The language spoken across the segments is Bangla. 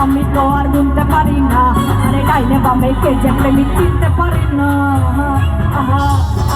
আমি তো আর গুনতে পারি না। আরে ডাইনে বামে কে যে প্রেমিক চিনতে পারি না। আহা।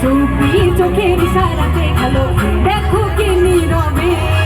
চুপি চোখের ইশারাতে ভালো। দেখো কি নীরবে।